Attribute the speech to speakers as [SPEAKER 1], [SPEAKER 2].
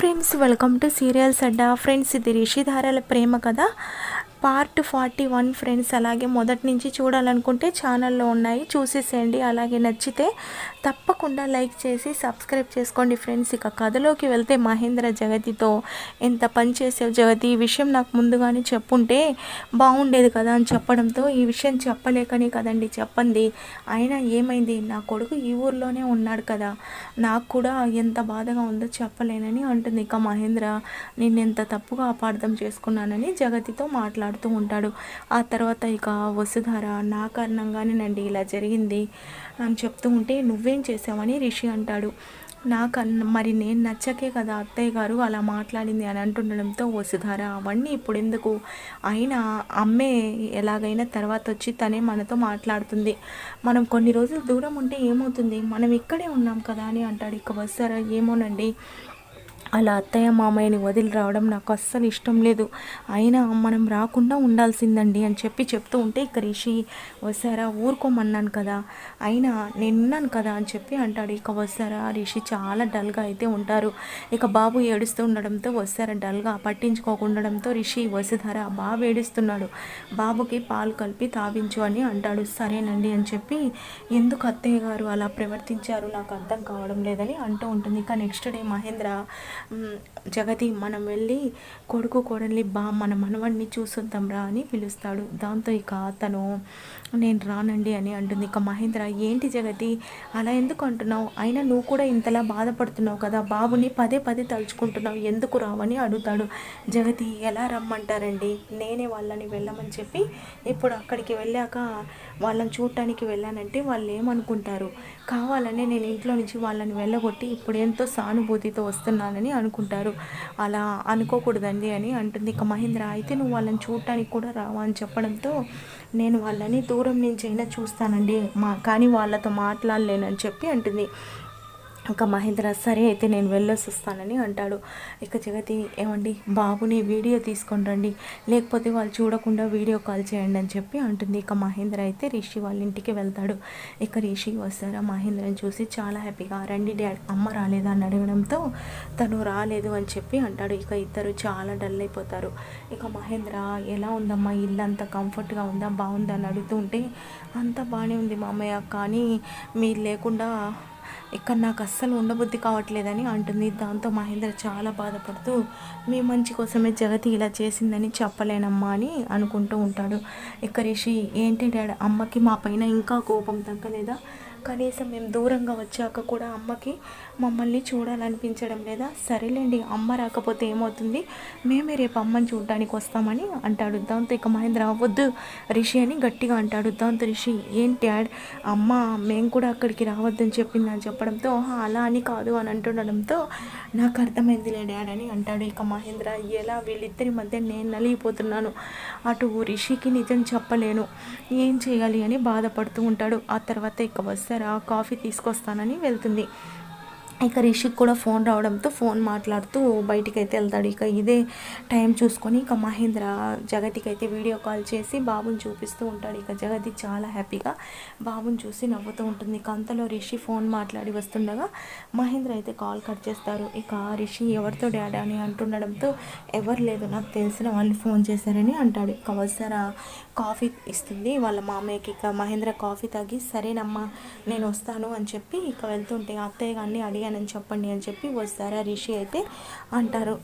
[SPEAKER 1] Friends welcome to serials Adda friends ఇది రిషిధారాల ప్రేమ కదా. పార్ట్ ఫార్టీ వన్ ఫ్రెండ్స్ అలాగే మొదటి నుంచి చూడాలనుకుంటే ఛానల్లో ఉన్నాయి. చూసేసేయండి అలాగే నచ్చితే తప్పకుండా లైక్ చేసి సబ్స్క్రైబ్ చేసుకోండి ఫ్రెండ్స్. ఇక కథలోకి వెళ్తే మహేంద్ర జగతితో ఎంత పని చేసావు జగతి? ఈ విషయం నాకు ముందుగానే చెప్పుంటే బాగుండేది కదా అని చెప్పడంతో ఈ విషయం చెప్పలేకనే కదండి చెప్పండి అయినా ఏమైంది? నా కొడుకు ఈ ఊర్లోనే ఉన్నాడు కదా. నాకు కూడా ఎంత బాధగా ఉందో చెప్పలేనని అంటుంది ఇక మహేంద్ర. నిన్నెంత తప్పుగా అపార్థం చేసుకున్నానని జగతితో మాట్లాడుతూ ఉంటాడు. ఆ తర్వాత ఇక వసుధార నా కారణంగానేనండి ఇలా జరిగింది అని చెప్తూ ఉంటే నువ్వేం చేసావని రిషి అంటాడు. నాకు మరి నేను నచ్చకే కదా అత్తయ్య గారు అలా మాట్లాడింది అని అంటుండడంతో వసుధార అవన్నీ ఇప్పుడు ఎందుకు అయినా అమ్మే ఎలాగైనా తర్వాత వచ్చి తనే మనతో మాట్లాడుతుంది. మనం కొన్ని రోజులు దూరం ఉంటే ఏమవుతుంది? మనం ఇక్కడే ఉన్నాం కదా అని అంటాడు. ఇక వస్తారా ఏమోనండి. అలా అత్తయ్య మామయ్యని వదిలి రావడం నాకు అస్సలు ఇష్టం లేదు. అయినా మనం రాకుండా ఉండాల్సిందండి అని చెప్పి చెప్తూ ఉంటే ఇక రిషి వస్తారా ఊరుకోమన్నాను కదా. అయినా నేనున్నాను కదా అని చెప్పి అంటాడు. ఇక వస్తారా? రిషి చాలా డల్గా అయితే ఉంటారు. ఇక బాబు ఏడుస్తూ ఉండడంతో వస్తారా డల్గా? పట్టించుకోకుండడంతో రిషి వసుధారా బాబు ఏడుస్తున్నాడు. బాబుకి పాలు కలిపి తావించు అని అంటాడు. సరేనండి అని చెప్పి ఎందుకు అత్తయ్య గారు అలా ప్రవర్తించారు? నాకు అర్థం కావడం లేదని అంటూ ఉంటుంది. ఇక నెక్స్ట్ డే మహేంద్ర జగతి మనం వెళ్ళి కొడుకు కోడల్ని బా మన మనవాడిని చూసొద్దాం రా అని పిలుస్తాడు. దాంతో ఇక అతను నేను రానండి అని అంటుంది. ఇక మహేంద్ర ఏంటి జగతి అలా ఎందుకు అంటున్నావు? అయినా నువ్వు కూడా ఇంతలా బాధపడుతున్నావు కదా బాబుని పదే పదే తలుచుకుంటున్నావు ఎందుకు రావని అడుగుతాడు. జగతి ఎలా రమ్మంటారండి? నేనే వాళ్ళని వెళ్ళమని చెప్పి ఇప్పుడు అక్కడికి వెళ్ళాక వాళ్ళని చూడటానికి వెళ్ళానంటే వాళ్ళు ఏమనుకుంటారు కావాలనే నేను ఇంట్లో నుంచి వాళ్ళని వెళ్ళగొట్టి ఇప్పుడు ఎంతో సానుభూతితో వస్తున్నానని అనుకుంటారు. అలా అనుకోకూడదండి అని అంటుంది. ఇక మహేంద్ర అయితే నువ్వు వాళ్ళని చూడటానికి కూడా రావా అని చెప్పడంతో నేను వాళ్ళని దూరం నుంచి అయినా చూస్తానండి. మా కానీ వాళ్ళతో మాట్లాడలేనని చెప్పి అంటుంది. ఇంకా మహేంద్ర సరే అయితే నేను వెళ్ళొసి వస్తానని అంటాడు. ఇక జగతి ఏమండి బాబుని వీడియో తీసుకొని రండి లేకపోతే వాళ్ళు చూడకుండా వీడియో కాల్ చేయండి అని చెప్పి అంటుంది. ఇక మహేంద్ర అయితే రిషి వాళ్ళ ఇంటికి వెళ్తాడు. ఇక రిషి వస్తారా? మహేంద్రని చూసి చాలా హ్యాపీగా రండి డాడ్ అమ్మ రాలేదా అని అడగడంతో తను రాలేదు అని చెప్పి అంటాడు. ఇక ఇద్దరు చాలా డల్ అయిపోతారు. ఇక మహేంద్ర ఎలా ఉందమ్మా? ఇల్లు అంత కంఫర్ట్గా ఉందా? బాగుందా? అని అడుగుతుంటే అంత అంతా బాగానే ఉంది మామయ్య కానీ మీరు లేకుండా ఇక్కడ నాకు అస్సలు ఉండబుద్ధి కావట్లేదని అంటుంది. దాంతో మహేంద్ర చాలా బాధపడుతూ మీ మంచి కోసమే జగతి ఇలా చేసిందని చెప్పలేనమ్మా అని అనుకుంటూ ఉంటాడు. ఇక రిషి ఏంటి డాడీ అమ్మకి మా పైన ఇంకా కోపం తగ్గలేదా? కనీసం మేము దూరంగా వచ్చాక కూడా అమ్మకి మమ్మల్ని చూడాలనిపించడం లేదా సరేలేండి అమ్మ రాకపోతే ఏమవుతుంది? మేమే రేపు అమ్మని చూడడానికి వస్తామని అంటాడు దాంతో ఇక మహేంద్ర వద్దు రిషి అని గట్టిగా అంటాడు దాంతో రిషి. ఏంటి డాడ్? అమ్మ మేము కూడా అక్కడికి రావద్దని చెప్పింది అని చెప్పడంతో అలా అని కాదు అని అంటుండడంతో నాకు అర్థమైందిలే డాడ్ అని అంటాడు ఇక మహేంద్ర. ఎలా? వీళ్ళిద్దరి మధ్య నేను నలిగిపోతున్నాను. అటు రిషికి నిజం చెప్పలేను. ఏం చేయాలి? అని బాధపడుతూ ఉంటాడు. ఆ తర్వాత ఇక వస్తారా కాఫీ తీసుకొస్తానని వెళ్తుంది. ఇక రిషిక్ కూడా ఫోన్ రావడంతో ఫోన్ మాట్లాడుతూ బయటికి అయితే వెళ్తాడు. ఇక ఇదే టైం చూసుకొని ఇక మహేంద్ర జగతికి అయితే వీడియో కాల్ చేసి బాబుని చూపిస్తూ ఉంటాడు. ఇక జగతి చాలా హ్యాపీగా బాబుని చూసి నవ్వుతూ ఉంటుంది. ఇక అంతలో రిషి ఫోన్ మాట్లాడి వస్తుండగా మహేంద్ర అయితే కాల్ కట్ చేస్తారు. ఇక రిషి ఎవరితో డాడా అని అంటుండడంతో ఎవరు లేదు నాకు తెలిసిన వాళ్ళు ఫోన్ చేశారని అంటాడు. ఇక వస్తారా కాఫీ ఇస్తుంది. వాళ్ళ మామయ్యకి ఇక మహేంద్ర కాఫీ తాగి సరేనమ్మా నేను వస్తాను అని చెప్పి ఇక వెళ్తుంటే అత్తయ్య గారిని అని చెప్పండి అని చెప్పి వస్తారా రిషి అయితే అంటారు.